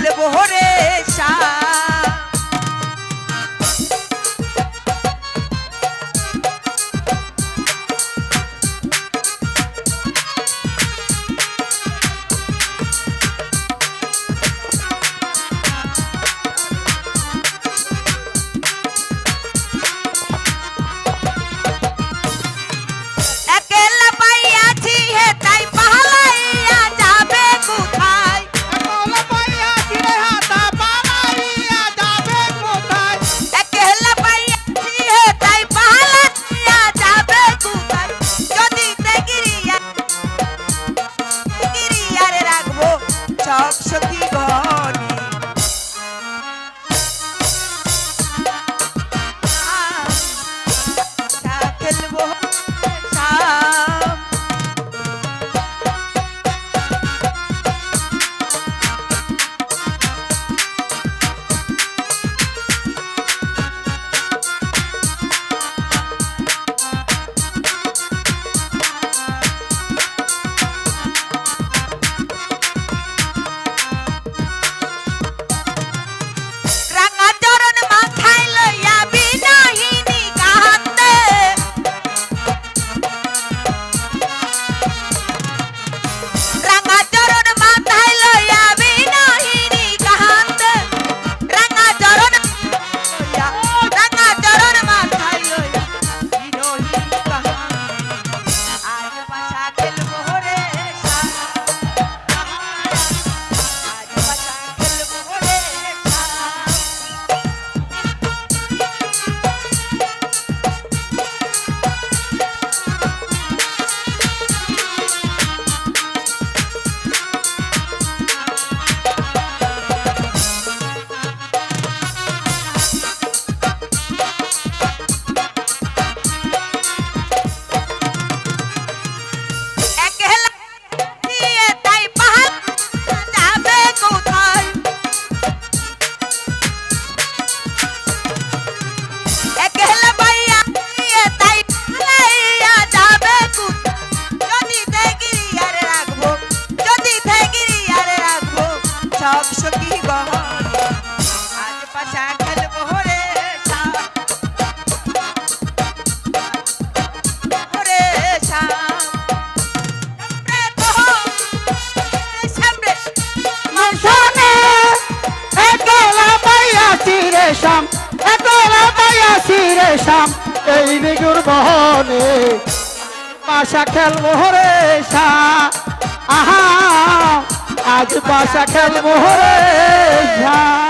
বলব রে সা এত রাতাই আসি রে শাম, এই নিগুর বহনে। পাশা খেলব রে আহা, আজ পাশা খেলব রে শাম